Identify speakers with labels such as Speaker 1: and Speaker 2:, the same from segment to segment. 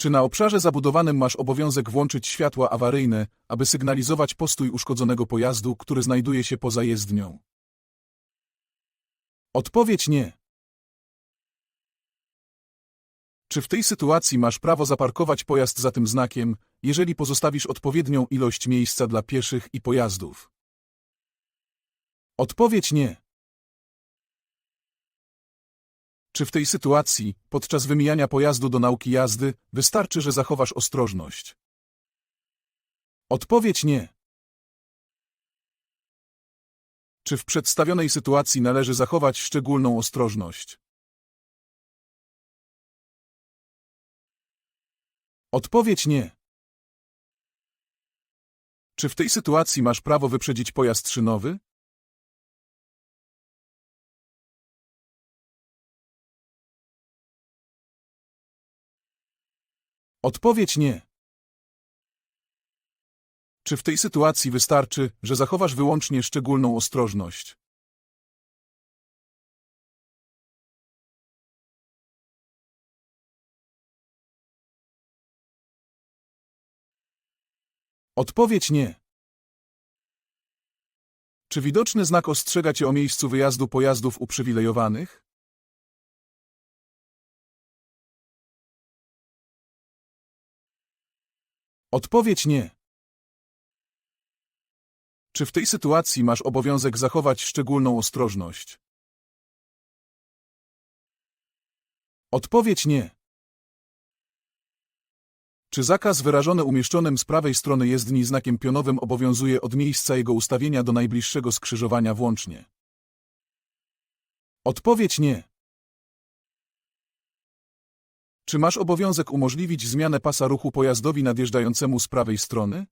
Speaker 1: Czy na obszarze zabudowanym masz obowiązek włączyć światła awaryjne, aby sygnalizować postój uszkodzonego pojazdu, który znajduje się poza jezdnią? Odpowiedź nie. Czy w tej sytuacji masz prawo zaparkować pojazd za tym znakiem, jeżeli pozostawisz odpowiednią ilość miejsca dla pieszych i pojazdów? Odpowiedź nie. Czy w tej sytuacji, podczas wymijania pojazdu do nauki jazdy, wystarczy, że zachowasz ostrożność? Odpowiedź nie. Czy w przedstawionej sytuacji należy zachować szczególną ostrożność? Odpowiedź nie. Czy w tej sytuacji masz prawo wyprzedzić pojazd szynowy? Odpowiedź nie. Czy w tej sytuacji wystarczy, że zachowasz wyłącznie szczególną ostrożność? Odpowiedź nie. Czy widoczny znak ostrzega Cię o miejscu wyjazdu pojazdów uprzywilejowanych? Odpowiedź nie. Czy w tej sytuacji masz obowiązek zachować szczególną ostrożność? Odpowiedź nie. Czy zakaz wyrażony umieszczonym z prawej strony jezdni znakiem pionowym obowiązuje od miejsca jego ustawienia do najbliższego skrzyżowania włącznie? Odpowiedź nie. Czy masz obowiązek umożliwić zmianę pasa ruchu pojazdowi nadjeżdżającemu z prawej strony?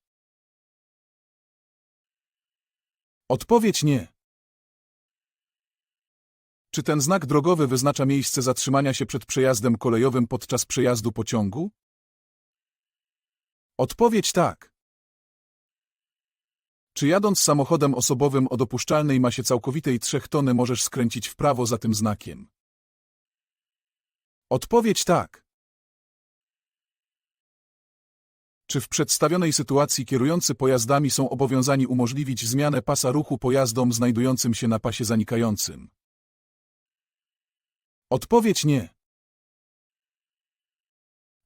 Speaker 1: Odpowiedź nie. Czy ten znak drogowy wyznacza miejsce zatrzymania się przed przejazdem kolejowym podczas przejazdu pociągu? Odpowiedź tak. Czy jadąc samochodem osobowym o dopuszczalnej masie całkowitej 3 tony możesz skręcić w prawo za tym znakiem? Odpowiedź tak. Czy w przedstawionej sytuacji kierujący pojazdami są obowiązani umożliwić zmianę pasa ruchu pojazdom znajdującym się na pasie zanikającym? Odpowiedź nie.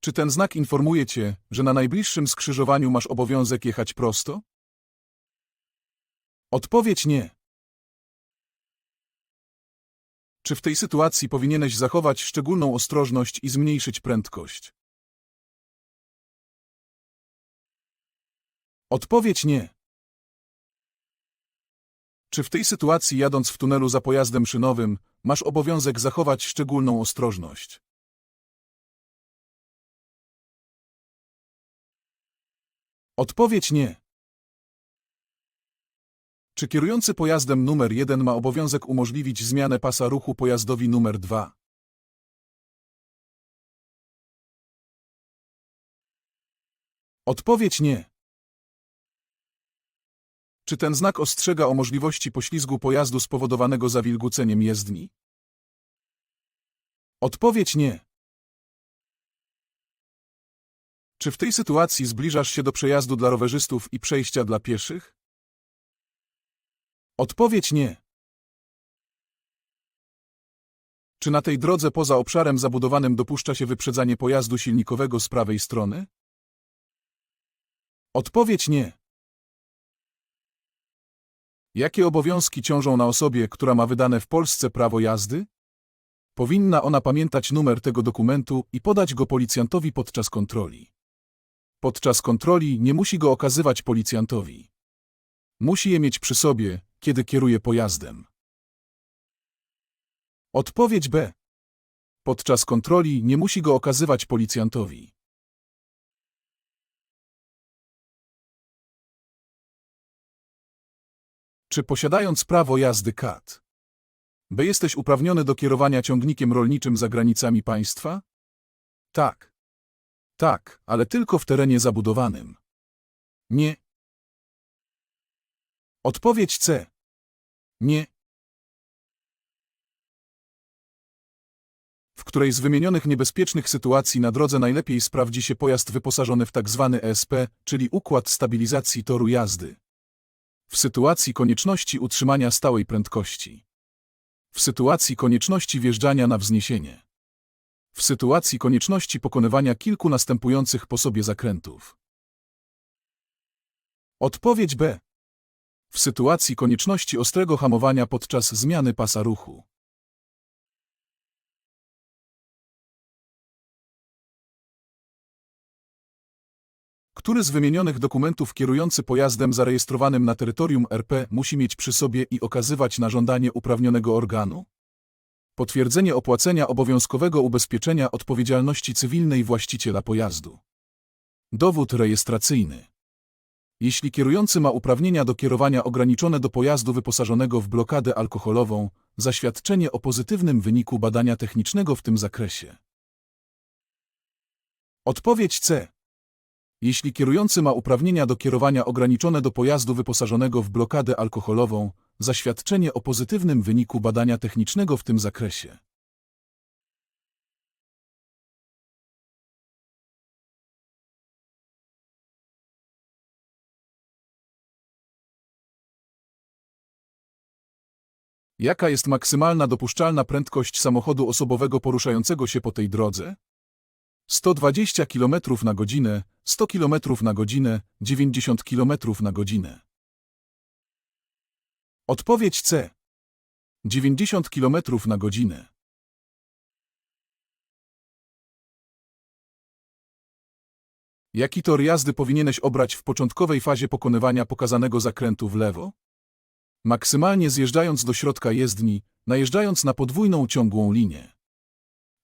Speaker 1: Czy ten znak informuje Cię, że na najbliższym skrzyżowaniu masz obowiązek jechać prosto? Odpowiedź nie. Czy w tej sytuacji powinieneś zachować szczególną ostrożność i zmniejszyć prędkość? Odpowiedź nie. Czy w tej sytuacji jadąc w tunelu za pojazdem szynowym, masz obowiązek zachować szczególną ostrożność? Odpowiedź nie. Czy kierujący pojazdem numer 1 ma obowiązek umożliwić zmianę pasa ruchu pojazdowi numer 2? Odpowiedź nie. Czy ten znak ostrzega o możliwości poślizgu pojazdu spowodowanego zawilgóceniem jezdni? Odpowiedź nie. Czy w tej sytuacji zbliżasz się do przejazdu dla rowerzystów i przejścia dla pieszych? Odpowiedź nie. Czy na tej drodze poza obszarem zabudowanym dopuszcza się wyprzedzanie pojazdu silnikowego z prawej strony? Odpowiedź nie. Jakie obowiązki ciążą na osobie, która ma wydane w Polsce prawo jazdy? Powinna ona pamiętać numer tego dokumentu i podać go policjantowi podczas kontroli. Podczas kontroli nie musi go okazywać policjantowi. Musi je mieć przy sobie, kiedy kieruje pojazdem. Odpowiedź B. Podczas kontroli nie musi go okazywać policjantowi. Czy posiadając prawo jazdy KAT, B jesteś uprawniony do kierowania ciągnikiem rolniczym za granicami państwa? Tak. Tak, ale tylko w terenie zabudowanym. Nie. Odpowiedź C. Nie. w której z wymienionych niebezpiecznych sytuacji na drodze najlepiej sprawdzi się pojazd wyposażony w tzw. ESP, czyli układ stabilizacji toru jazdy. W sytuacji konieczności utrzymania stałej prędkości. W sytuacji konieczności wjeżdżania na wzniesienie. W sytuacji konieczności pokonywania kilku następujących po sobie zakrętów. Odpowiedź B. W sytuacji konieczności ostrego hamowania podczas zmiany pasa ruchu. Który z wymienionych dokumentów kierujący pojazdem zarejestrowanym na terytorium RP musi mieć przy sobie i okazywać na żądanie uprawnionego organu? Potwierdzenie opłacenia obowiązkowego ubezpieczenia odpowiedzialności cywilnej właściciela pojazdu. Dowód rejestracyjny. Jeśli kierujący ma uprawnienia do kierowania ograniczone do pojazdu wyposażonego w blokadę alkoholową, zaświadczenie o pozytywnym wyniku badania technicznego w tym zakresie. Odpowiedź C. Jeśli kierujący ma uprawnienia do kierowania ograniczone do pojazdu wyposażonego w blokadę alkoholową, zaświadczenie o pozytywnym wyniku badania technicznego w tym zakresie. Jaka jest maksymalna dopuszczalna prędkość samochodu osobowego poruszającego się po tej drodze? 120 km na godzinę, 100 km na godzinę, 90 km na godzinę. Odpowiedź C. 90 km na godzinę. Jaki tor jazdy powinieneś obrać w początkowej fazie pokonywania pokazanego zakrętu w lewo? Maksymalnie zjeżdżając do środka jezdni, najeżdżając na podwójną ciągłą linię.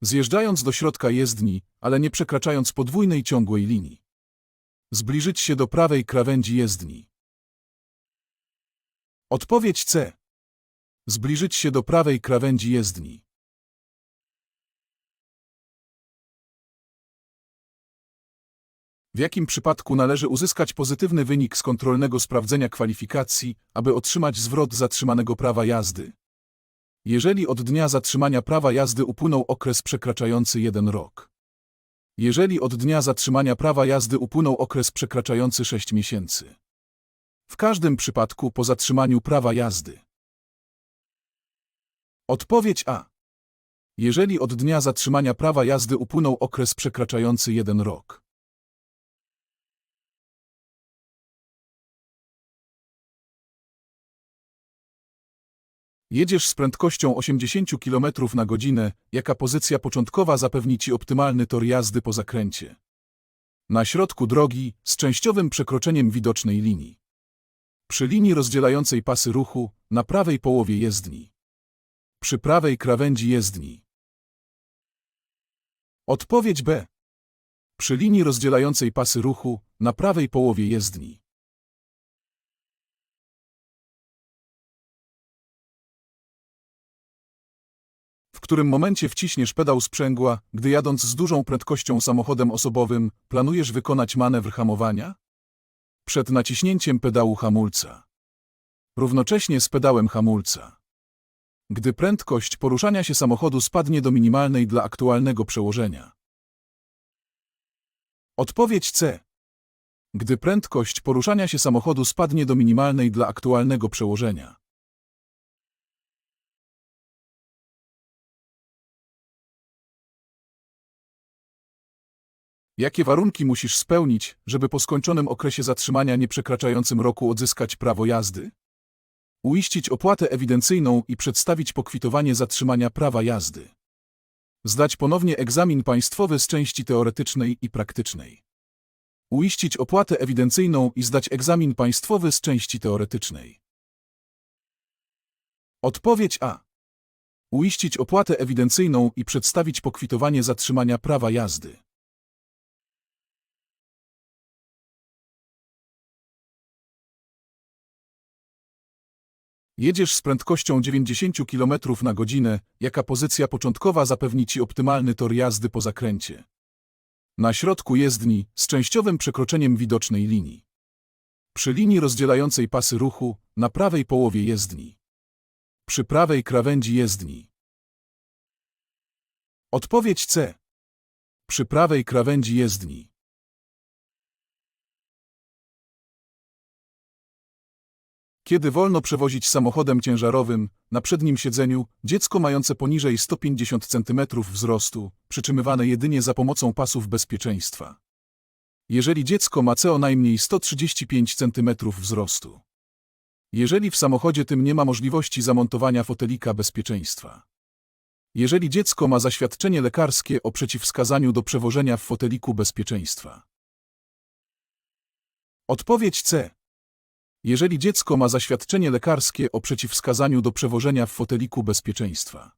Speaker 1: Zjeżdżając do środka jezdni, ale nie przekraczając podwójnej ciągłej linii. Zbliżyć się do prawej krawędzi jezdni. Odpowiedź C. Zbliżyć się do prawej krawędzi jezdni. W jakim przypadku należy uzyskać pozytywny wynik z kontrolnego sprawdzenia kwalifikacji, aby otrzymać zwrot zatrzymanego prawa jazdy? Jeżeli od dnia zatrzymania prawa jazdy upłynął okres przekraczający jeden rok. Jeżeli od dnia zatrzymania prawa jazdy upłynął okres przekraczający 6 miesięcy. W każdym przypadku po zatrzymaniu prawa jazdy. Odpowiedź A. Jeżeli od dnia zatrzymania prawa jazdy upłynął okres przekraczający jeden rok. Jedziesz z prędkością 80 km na godzinę, jaka pozycja początkowa zapewni Ci optymalny tor jazdy po zakręcie. Na środku drogi, z częściowym przekroczeniem widocznej linii. Przy linii rozdzielającej pasy ruchu, na prawej połowie jezdni. Przy prawej krawędzi jezdni. Odpowiedź B. Przy linii rozdzielającej pasy ruchu, na prawej połowie jezdni. Którym momencie wciśniesz pedał sprzęgła, gdy jadąc z dużą prędkością samochodem osobowym, planujesz wykonać manewr hamowania? Przed naciśnięciem pedału hamulca. Równocześnie z pedałem hamulca. Gdy prędkość poruszania się samochodu spadnie do minimalnej dla aktualnego przełożenia. Odpowiedź C. Gdy prędkość poruszania się samochodu spadnie do minimalnej dla aktualnego przełożenia. Jakie warunki musisz spełnić, żeby po skończonym okresie zatrzymania nie przekraczającym roku odzyskać prawo jazdy? Uiścić opłatę ewidencyjną i przedstawić pokwitowanie zatrzymania prawa jazdy. Zdać ponownie egzamin państwowy z części teoretycznej i praktycznej. Uiścić opłatę ewidencyjną i zdać egzamin państwowy z części teoretycznej. Odpowiedź A. Uiścić opłatę ewidencyjną i przedstawić pokwitowanie zatrzymania prawa jazdy. Jedziesz z prędkością 90 km na godzinę, jaka pozycja początkowa zapewni Ci optymalny tor jazdy po zakręcie. Na środku jezdni, z częściowym przekroczeniem widocznej linii. Przy linii rozdzielającej pasy ruchu, na prawej połowie jezdni. Przy prawej krawędzi jezdni. Odpowiedź C. Przy prawej krawędzi jezdni. Kiedy wolno przewozić samochodem ciężarowym, na przednim siedzeniu, dziecko mające poniżej 150 cm wzrostu, przytrzymywane jedynie za pomocą pasów bezpieczeństwa. Jeżeli dziecko ma co najmniej 135 cm wzrostu. Jeżeli w samochodzie tym nie ma możliwości zamontowania fotelika bezpieczeństwa. Jeżeli dziecko ma zaświadczenie lekarskie o przeciwwskazaniu do przewożenia w foteliku bezpieczeństwa. Odpowiedź C. Jeżeli dziecko ma zaświadczenie lekarskie o przeciwwskazaniu do przewożenia w foteliku bezpieczeństwa.